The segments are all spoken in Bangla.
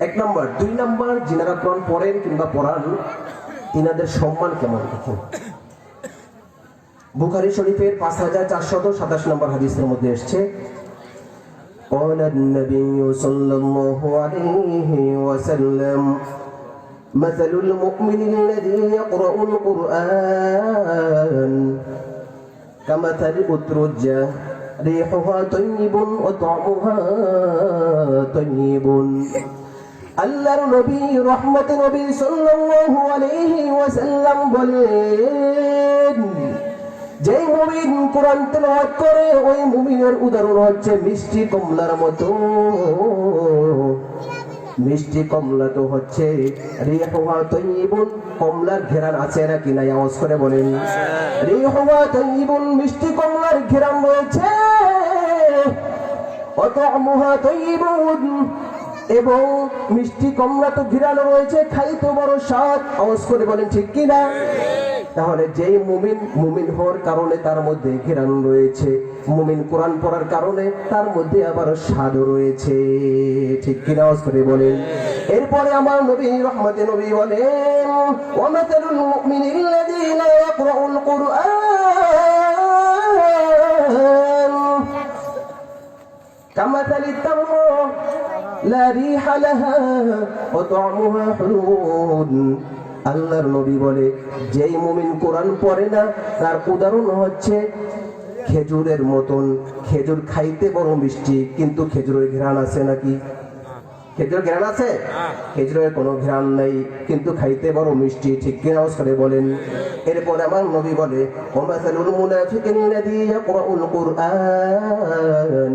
এক নম্বর দুই নম্বর যিনারা কোরআন পড়েন কিংবা পড়ান তিনাদের সম্মান কেমন দেখুন বুখারি শরীফের পাঁচ হাজার চারশত সাতাশ নম্বর হাদিসের মধ্যে এসছে قال النبي صلى الله عليه وسلم مثل المؤمن الذي يقرأ القرآن كمثل أترجة ريحها طيب وطعمها طيب আল্লাহর নবী, রহমত নবী সাল্লাল্লাহু আলাইহি ওয়াসাল্লাম বলেন, যেই মুমিন কোরআন তেলাওয়াত করে, ওই মুমিনের উদাহরণ হচ্ছে মিষ্টি কমলার মতো। মিষ্টি কমলা তো হচ্ছে রিহুয়া তৈবুন কমলার ঘেরান আছে নাকি নাই? আওয়াজ করে বলেন। রিহুয়া তৈবুন মিষ্টি কমলার ঘেরান রয়েছে। অতমুহা তৈবুন এবং মিষ্টি কমলা তো ঘিরানো রয়েছে খাইতে বড় স্বাদ। আওয়াজ করে বলেন, ঠিক কিনা তাহলে যেই মুমিন মুমিন হওয়ার কারণে তার মধ্যে ঘিরান রয়েছে, মুমিন কোরআন পড়ার কারণে তার মধ্যে আবার স্বাদ রয়েছে। ঠিক কিনা করে বলেন। এরপরে আমার নবী রহমতে নবী বলেন ওয়ামাতালুল মুমিনিল্লাযীনা ইয়াকরাউল কুরআন كمثل التمر لا ريح لها وطعمها حلو আল্লাহর নবী বলে যেই মুমিন কোরআন পড়ে না তার উদাহরণ হচ্ছে খেজুরের মতন খেজুর খাইতে বড় মিষ্টি কিন্তু খেজুরের ঘ্রাণ আছে নাকি খেজুরের ঘ্রাণ আছে খেজুরের কোনো ঘ্রাণ নেই কিন্তু খাইতে বড় মিষ্টি ঠিক কিনা করে বলেন এরপরে আমার নবী বলে ওমাসালুল মুনাফিকিনা ইয়াকরাউল কুরআন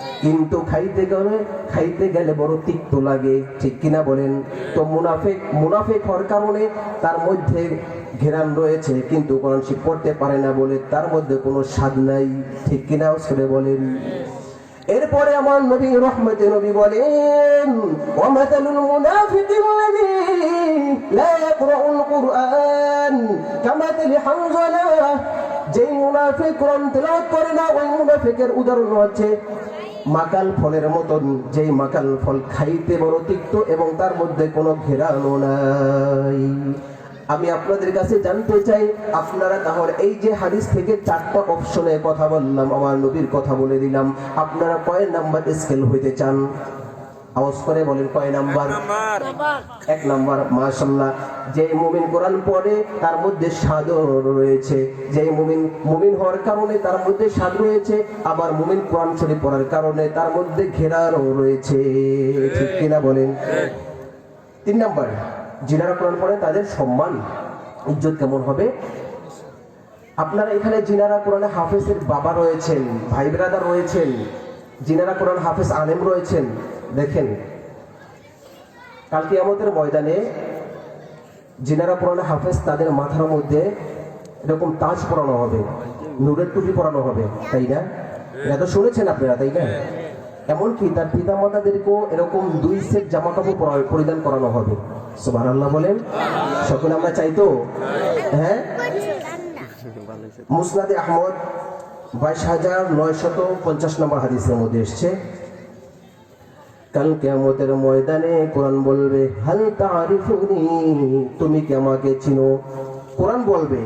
কিন্তু খাইতে গেলে খাইতে গেলে বড় তিক্ত লাগে। ঠিক কিনা বলেন? তো মুনাফেক মুনাফেক হওয়ার কারণে তার মধ্যে ঘেরান রয়েছে, কিন্তু কোরআন শিখ পড়তে পারে না বলে তার মধ্যে কোনো স্বাদ নাই। ঠিক কিনা সেটা বলেন? এরপরে আমার নবী রহমতে নবী বলেন ওয়ামাতালুল মুনাফিকিল্লাযী লা ইয়াকরাউল কুরআন, কামাতালি হানজালা। যেই মুনাফিক কোরআন তেলাওয়াত করে না, ওই মুনাফিকের উদাহরণ হচ্ছে মাকাল ফলের মতন, যেই মাকাল ফল খাইতে বড় তিক্ত এবং তার মধ্যে কোনো ঘেরানো নাই। আমি আপনাদের কাছে জানতে চাই, আপনারা তাহলে এই যে হাদিস থেকে চারটা অপশনে কথা বললাম, আমার নবীর কথা বলে দিলাম। আপনারা কয় নাম্বার স্কেল হইতে চান? আওয়াজ করে বলেন কয় নাম্বার? এক নাম্বার। মাশাল্লাহ যে মুমিন কোরআন পড়ে তার মধ্যে স্বাদ রয়েছে। যে মুমিন মুমিন হওয়ার কারণে তার মধ্যে স্বাদ রয়েছে আবার মুমিন কোরআন শরীফ পড়ার কারণে তার মধ্যে ঘেরারও রয়েছে। ঠিক কিনা বলেন? তিন নাম্বার যিনারা কোরআন পড়ে তাদের সম্মান ইজ্জত কেমন হবে? আপনারা এখানে যিনারা কোরআনে হাফেজের বাবা রয়েছেন ভাই ব্রাদার রয়েছেন যিনারা কোরআন হাফেজ আলেম রয়েছেন দেখেন কালকে আমাদের ময়দানে যিনারা কোরআনে হাফেজ, তাদের মাথার মধ্যে এরকম তাজ পরানো হবে, নূরের টুপি পরানো হবে, তাই না? এটা তো শুনেছেন আপনারা, তাই না? এমনকি তার পিতা মাতাদেরকেও এরকম দুই সেট জামা কাপড় পরিধান করানো হবে। সুবাহ আল্লাহ বলেন, সকলে আমরা চাইতো হ্যাঁ? মুসনাদে আহমদ বাইশ হাজার নয়শত পঞ্চাশ নম্বর হাদিসের মধ্যে এসছে। কাল কেমতের ময়দানে কোরআন বলবে, হাল তারিফুনি? তুমি কি আমাকে চিনো? কোরআন বলবে,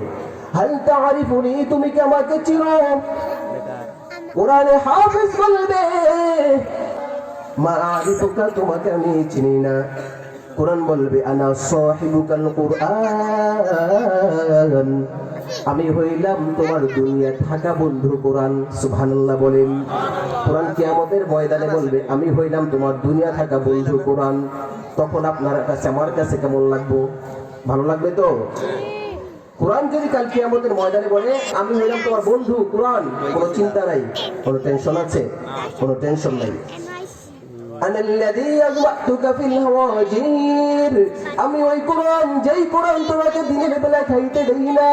হাল তারিফুনি? তুমি কি আমাকে চিনো? কোরআনে হাফেজ বলবে, মা আরিফুকা তোমাকে আমি চিনি না। কোরআন বলবে, আনা সাহিবুকাল কোরআন? আমি হইলাম তোমার দুনিয়া থাকা বন্ধু কোরআন। সুবহানাল্লাহ বলেন। কোরআন কিয়ামতের ময়দানে বলবে, আমি হইলাম তোমার দুনিয়া থাকা বন্ধু কোরআন। তখন আপনার কাছে, আমার কাছে কেমন লাগবো? ভালো লাগবে তো? কোরআন যদি কাল কিয়ামতের ময়দানে বলে, আমি হইলাম তোমার বন্ধু কোরআন, কোনো চিন্তা নাই, কোনো টেনশন আছে? কোনো টেনশন নাই। আমি ওই কোরআন, যেই কোরআন তোমাকে দিনের বেলা খাইতে দেই না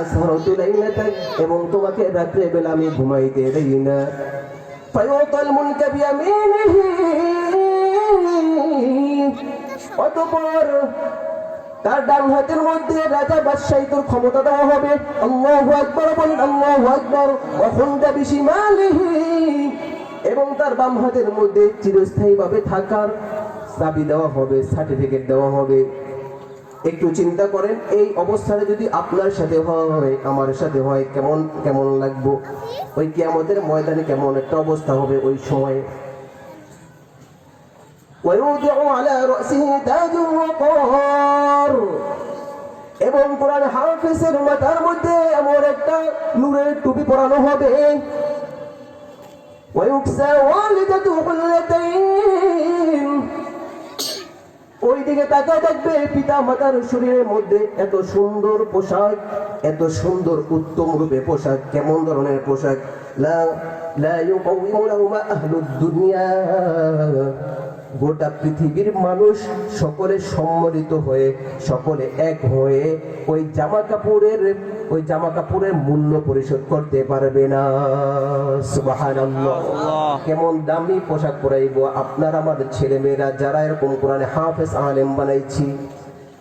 আসহরতু লাইলাতাক এবং তোমাকে রাত্রে বেলা আমি ঘুমাইতে দেই না। ফায়ুতাল মুলকা বিয়ামিনিহি, অতঃপর তার ডান হাতের মধ্যে রাজা বাদশাহিতুর ক্ষমতা দেওয়া হবে। আল্লাহু আকবার, বলেন আল্লাহু আকবার ওয়াহুন্দা বিশিমালিহি, এবং তার বাম হাতের মধ্যে চিরস্থায়ীভাবে থাকার চাবি দেওয়া হবে, সার্টিফিকেট দেওয়া হবে। একটু চিন্তা করেন এই অবস্থাটা যদি আপনার সাথে হয় আমার সাথে হয় কেমন কেমন লাগবো ওই কিয়ামতের ময়দানে কেমন একটা অবস্থা হবে ওই সময়ে ويوضع على رأسه تاج وقار এবং কোরআন হাফেজের মাথার মধ্যে এমন একটা নূরের টুপি পরানো হবে ويكسى والدته حلتين দিকে তাকায় দেখবে পিতা মাতার শরীরের মধ্যে এত সুন্দর পোশাক, এত সুন্দর উত্তম রূপে পোশাক, কেমন ধরনের পোশাক? লা লা ইউকাউইমু লাহুমা আহলুদ দুনিয়া। গোটা পৃথিবীর মানুষ সকলে সম্মিলিত হয়ে সকলে এক হয়ে ওই জামা কাপড়ের ওই জামা কাপড়ের মূল্য পরিশোধ করতে পারবে না। কেমন দামি পোশাক পরাইব? আপনার আমার ছেলেমেয়েরা যারা এরকম কোরআনে হাফেজ আলেম বানাইছি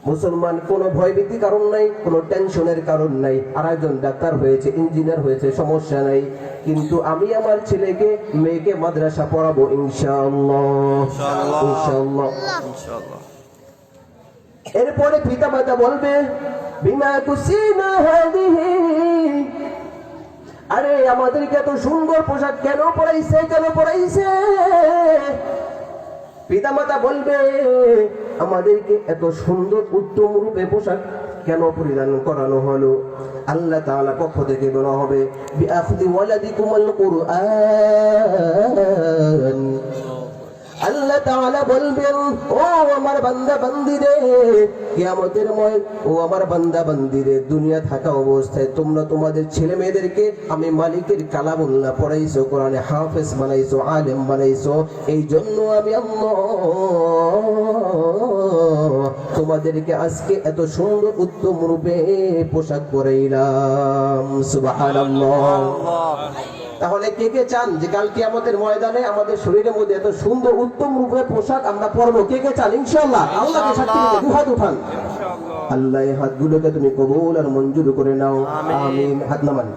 মুসলমান কোনো ভয়ভীতি কারণ নাই কোনো টেনশনের কারণ নাই। আর একজন ডাক্তার হয়েছে ইঞ্জিনিয়ার হয়েছে সমস্যা নাই। কিন্তু আমি আমার ছেলেকে মেয়েকে মাদ্রাসা পড়াবো ইনশাআল্লাহ। এরপরে পিতা মাতা বলবে বিমা কুসিনা হাদিহি? আরে আমাদেরকে এত সুন্দর পোশাক কেন পড়াইছে কেন পরাইছে? পিতা মাতা বলবে, আমাদেরকে এত সুন্দর উত্তম রূপে পোশাক কেন পরিধান করানো হলো? আল্লাহ তাআলা পক্ষ থেকে বলা হবে, বিআখদি ওয়ালাদিকুমুল কুরআন। আল্লাহ তাআলা বলবেন, ও আমার বান্দা বান্দিরে কিয়ামতের ময়, ও আমার বান্দা বান্দিরে দুনিয়া থাকা অবস্থায় তোমরা তোমাদের ছেলে মেয়েদেরকে আমি মালিকের কালামুল্লাহ পড়াইছো, কোরআনে হাফেজ বানাইছো, আলেম বানাইছো এই জন্য আমি আল্লাহ তোমাদেরকে আজকে এত সুন্দর উত্তম রূপে পোশাক পরাইলাম। সুবহানাল্লাহ। তাহলে কে কে চান যে কালকে আমাদের ময়দানে আমাদের শরীরের মধ্যে এত সুন্দর উত্তম রূপে পোশাক আমরা পরবো? কে কে চান? ইনশাল্লাহ আল্লাহকে সাক্ষী দু হাত উঠান। আল্লাহ এই হাতগুলোকে তুমি কবুল আর মঞ্জুর করে নাও। আমিন। হাত নামান।